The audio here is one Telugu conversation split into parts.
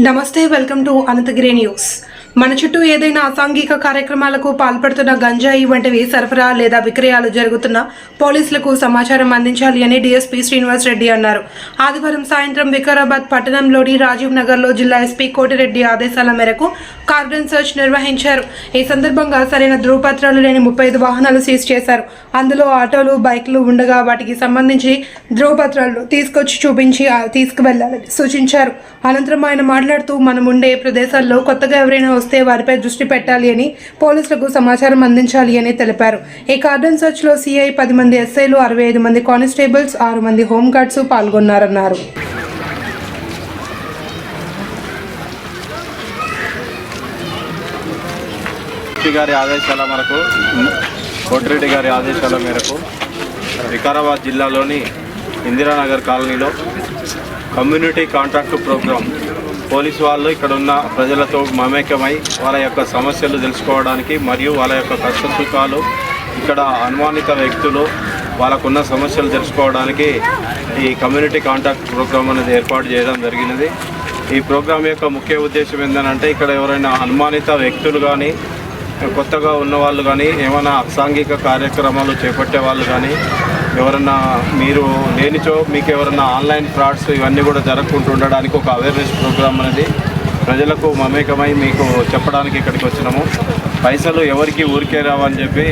నమస్తే వెల్కమ్ టు అనంతగిరి న్యూస్ మన చుట్టూ ఏదైనా అసాంఘిక కార్యక్రమాలకు పాల్పడుతున్న గంజాయి వంటివి సరఫరా లేదా విక్రయాలు జరుగుతున్న పోలీసులకు సమాచారం అందించాలి అని డీఎస్పీ శ్రీనివాస్ రెడ్డి అన్నారు. ఆదివారం సాయంత్రం వికారాబాద్ పట్టణంలోని రాజీవ్ నగర్లో జిల్లా ఎస్పీ కోటిరెడ్డి ఆదేశాల మేరకు కార్డన్ సర్చ్ నిర్వహించారు. ఈ సందర్భంగా సరైన ధృవపత్రాలు లేని ముప్పై ఐదు వాహనాలు సీజ్ చేశారు. అందులో ఆటోలు బైక్లు ఉండగా వాటికి సంబంధించి ధృవపత్రాలను తీసుకొచ్చి చూపించి తీసుకువెళ్ళాలని సూచించారు. అనంతరం ఆయన మాట్లాడుతూ మనం ఉండే ప్రదేశాల్లో కొత్తగా ఎవరైనా వస్తే వారిపై దృష్టి పెట్టాలి అని పోలీసులకు సమాచారం అందించాలి అని తెలిపారు. ఈ కార్డన్ సర్చ్లో సిఐ పది మంది ఎస్ఐలు అరవై ఐదు మంది కానిస్టేబుల్స్ ఆరు మంది హోంగార్డ్స్ పాల్గొన్నారన్నారు. గారి ఆదేశాల మేరకు కోటిరెడ్డి గారి ఆదేశాల మేరకు వికారాబాద్ జిల్లాలోని ఇందిరానగర్ కాలనీలో కమ్యూనిటీ కాంట్రాక్ట్ ప్రోగ్రాం పోలీసు వాళ్ళు ఇక్కడ ఉన్న ప్రజలతో మమేకమై వాళ్ళ యొక్క సమస్యలు తెలుసుకోవడానికి మరియు వాళ్ళ యొక్క కష్ట సుఖాలు ఇక్కడ అనుమానిత వ్యక్తులు వాళ్ళకున్న సమస్యలు తెలుసుకోవడానికి ఈ కమ్యూనిటీ కాంటాక్ట్ ప్రోగ్రామ్ అనేది ఏర్పాటు చేయడం జరిగినది. ఈ ప్రోగ్రాం యొక్క ముఖ్య ఉద్దేశం ఏంటంటే ఇక్కడ ఎవరైనా అనుమానిత వ్యక్తులు కానీ కొత్తగా ఉన్న వాళ్ళు కానీ ఏమైనా అసాంఘిక కార్యక్రమాలు చేపట్టే వాళ్ళు కానీ ఎవరన్నా మీరు లేనిచో మీకు ఎవరన్నా ఆన్లైన్ ఫ్రాడ్స్ ఇవన్నీ కూడా జరగకుండా ఉండడానికి ఒక అవేర్నెస్ ప్రోగ్రామ్ అనేది ప్రజలకు మమేకమై మీకు చెప్పడానికి ఇక్కడికి వచ్చినాము. పైసలు ఎవరికి ఊరికే రావని చెప్పి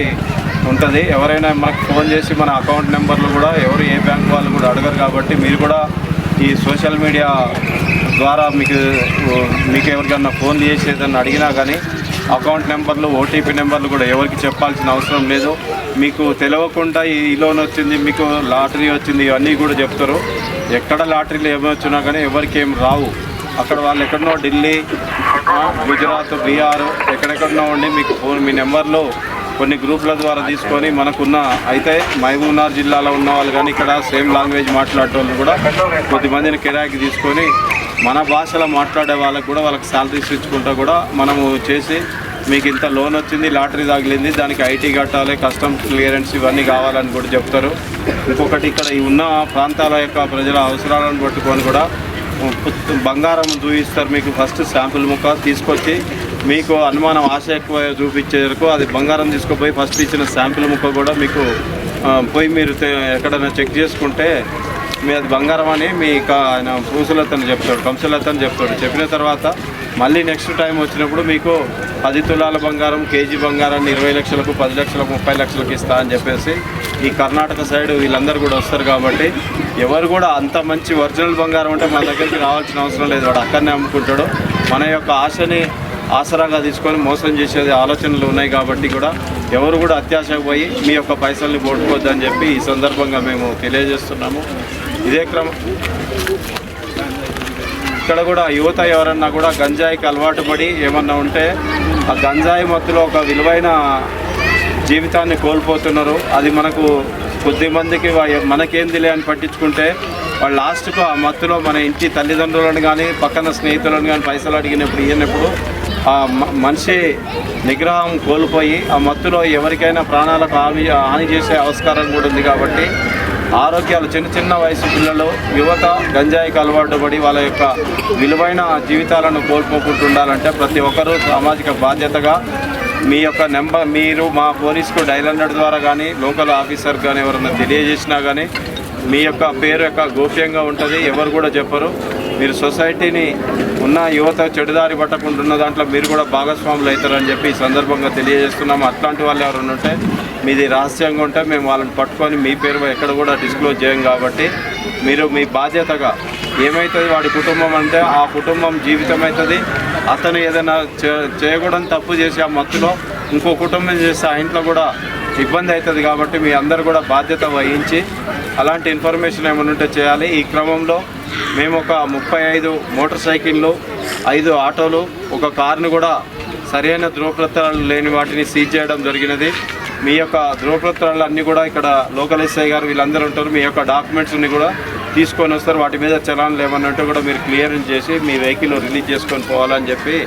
ఉంటుంది. ఎవరైనా మనకు ఫోన్ చేసి మన అకౌంట్ నెంబర్లు కూడా ఎవరు ఏ బ్యాంక్ వాళ్ళు కూడా అడగరు కాబట్టి మీరు కూడా ఈ సోషల్ మీడియా ద్వారా మీకు మీకు ఎవరికన్నా ఫోన్ చేసి ఏదన్నా అడిగినా కానీ అకౌంట్ నెంబర్లు ఓటీపీ నెంబర్లు కూడా ఎవరికి చెప్పాల్సిన అవసరం లేదు. మీకు తెలియకుండా ఈ లోన్ వచ్చింది మీకు లాటరీ వచ్చింది ఇవన్నీ కూడా చెప్తారు. ఎక్కడ లాటరీలు ఏమి వచ్చినా కానీ ఎవరికి ఏం రావు. అక్కడ వాళ్ళు ఎక్కడనో ఢిల్లీ గుజరాత్ బీహార్ ఎక్కడెక్కడనో ఉండి మీకు ఫోన్ మీ నెంబర్లో కొన్ని గ్రూపుల ద్వారా తీసుకొని మనకున్న అయితే మహబూబ్నగర్ జిల్లాలో ఉన్న వాళ్ళు కానీ ఇక్కడ సేమ్ లాంగ్వేజ్ మాట్లాడే వాళ్ళు కూడా కొద్దిమందిని కిరాయికి తీసుకొని మన భాషలో మాట్లాడే వాళ్ళకు కూడా వాళ్ళకి శాలరీస్ ఇచ్చుకుంటా కూడా మనము చేసి మీకు ఇంత లోన్ వచ్చింది లాటరీ తగిలింది దానికి ఐటీ కట్టాలి కస్టమ్స్ క్లియరెన్స్ ఇవన్నీ కావాలని కూడా చెప్తారు. ఇంకొకటి ఇక్కడ ఉన్న ప్రాంతాల యొక్క ప్రజల అవసరాలను పట్టుకొని కూడా బంగారం చూపిస్తారు మీకు ఫస్ట్ శాంపుల్ ముక్క తీసుకొచ్చి మీకు అనుమానం ఆశ ఎక్కువ చూపించే వరకు అది బంగారం తీసుకుపోయి ఫస్ట్ ఇచ్చిన శాంపుల్ ముక్క కూడా మీకు పోయి మీరు ఎక్కడైనా చెక్ చేసుకుంటే మీ అది బంగారం అని మీ ఆయన పూసులతను చెప్తాడు కంసులతను చెప్తాడు. చెప్పిన తర్వాత మళ్ళీ నెక్స్ట్ టైం వచ్చినప్పుడు మీకు పది తులాల బంగారం కేజీ బంగారాన్ని ఇరవై లక్షలకు పది లక్షలకు ముప్పై లక్షలకు ఇస్తా అని చెప్పేసి ఈ కర్ణాటక సైడ్ వీళ్ళందరూ కూడా వస్తారు కాబట్టి ఎవరు కూడా అంత మంచి ఒరిజినల్ బంగారం అంటే మన దగ్గరికి రావాల్సిన అవసరం లేదు. వాడు అక్కడనే అమ్ముకుంటాడు. మన యొక్క ఆశని ఆసరాగా తీసుకొని మోసం చేసేది ఆలోచనలు ఉన్నాయి కాబట్టి కూడా ఎవరు కూడా అత్యాశకు పోయి మీ యొక్క పైసల్ని పోట్టుకోవద్దని చెప్పి ఈ సందర్భంగా మేము తెలియజేస్తున్నాము. ఇదే క్రమం. ఇక్కడ కూడా యువత ఎవరన్నా కూడా గంజాయికి అలవాటు పడి ఏమన్నా ఉంటే ఆ గంజాయి మత్తులో ఒక విలువైన జీవితాన్ని కోల్పోతున్నారు. అది మనకు కొద్ది మందికి మనకేందిలే అని పట్టించుకుంటే వాళ్ళు లాస్ట్కు ఆ మత్తులో మన ఇంటి తల్లిదండ్రులను కానీ పక్కన స్నేహితులను కానీ పైసలు అడిగినప్పుడు ఇయ్యనప్పుడు ఆ మ- మనిషి నిగ్రహం కోల్పోయి ఆ మత్తులో ఎవరికైనా ప్రాణాలకు హాని హాని చేసే ఆవిష్కారం కూడా ఉంది కాబట్టి ఆరోగ్యాలు చిన్న చిన్న వయసు పిల్లలు యువత గంజాయికి అలవాటు పడి వాళ్ళ యొక్క విలువైన జీవితాలను కోల్పోకుండా ఉండాలంటే ప్రతి ఒక్కరూ సామాజిక బాధ్యతగా మీ యొక్క నెంబర్ మీరు మా పోలీస్కు డైల్ హండ్రెడ్ ద్వారా కానీ లోకల్ ఆఫీసర్ కానీ ఎవరైనా తెలియజేసినా కానీ మీ యొక్క పేరు యొక్క గోప్యంగా ఉంటుంది ఎవరు కూడా చెప్పరు. మీరు సొసైటీని ఉన్న యువత చెడుదారి పట్టకుండా ఉన్న దాంట్లో మీరు కూడా భాగస్వాములు అవుతారని చెప్పి ఈ సందర్భంగా తెలియజేస్తున్నాము. అట్లాంటి వాళ్ళు ఎవరైనా ఉంటే మీది రహస్యంగా ఉంటే మేము వాళ్ళని పట్టుకొని మీ పేరు ఎక్కడ కూడా డిస్క్లోజ్ చేయం కాబట్టి మీరు మీ బాధ్యతగా ఏమవుతుంది వాడి కుటుంబం అంటే ఆ కుటుంబం జీవితం అవుతుంది. అతను ఏదైనా చే- చేయకూడని తప్పు చేసి ఆ మత్తులో ఇంకో కుటుంబం చేస్తే ఆ ఇంట్లో కూడా ఇబ్బంది అవుతుంది కాబట్టి మీ అందరు కూడా బాధ్యత వహించి అలాంటి ఇన్ఫర్మేషన్ ఏమైనా ఉంటే చేయాలి. ఈ క్రమంలో మేము ఒక ముప్పై ఐదు మోటార్ సైకిళ్ళు ఐదు ఆటోలు ఒక కార్ను కూడా సరైన ధృవపత్రాలు లేని వాటిని సీజ్ చేయడం జరిగినది. మీ యొక్క ధృవపత్రాలు అన్నీ కూడా ఇక్కడ లోకల్ ఎస్ఐ గారు వీళ్ళందరూ ఉంటారు. మీ యొక్క డాక్యుమెంట్స్ని కూడా తీసుకొని వస్తారు. వాటి మీద చలాన్లు ఏమన్నా ఉంటే కూడా మీరు క్లియరెన్స్ చేసి మీ వెహికల్ రిలీజ్ చేసుకొని పోవాలని చెప్పి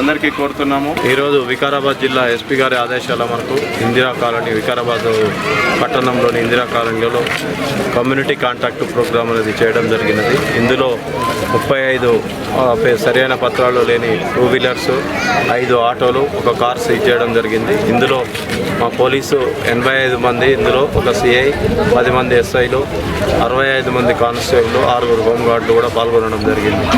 అందరికీ కోరుతున్నాము. ఈరోజు వికారాబాద్ జిల్లా ఎస్పీ గారి ఆదేశాల మనకు ఇందిరా కాలనీ వికారాబాద్ పట్టణంలోని ఇందిరా కాలనీలో కమ్యూనిటీ కాంటాక్ట్ ప్రోగ్రామ్ అనేది చేయడం జరిగినది. ఇందులో ముప్పై ఐదు సరైన పత్రాలు లేని టూ వీలర్స్ ఐదు ఆటోలు ఒక కార్ సీజ్ చేయడం జరిగింది. ఇందులో మా పోలీసు ఎనభై ఐదు మంది ఇందులో ఒక సిఐ పది మంది ఎస్ఐలు అరవై ఐదు మంది కానిస్టేబుల్ ఆరుగురు హోంగార్డులు కూడా పాల్గొనడం జరిగింది.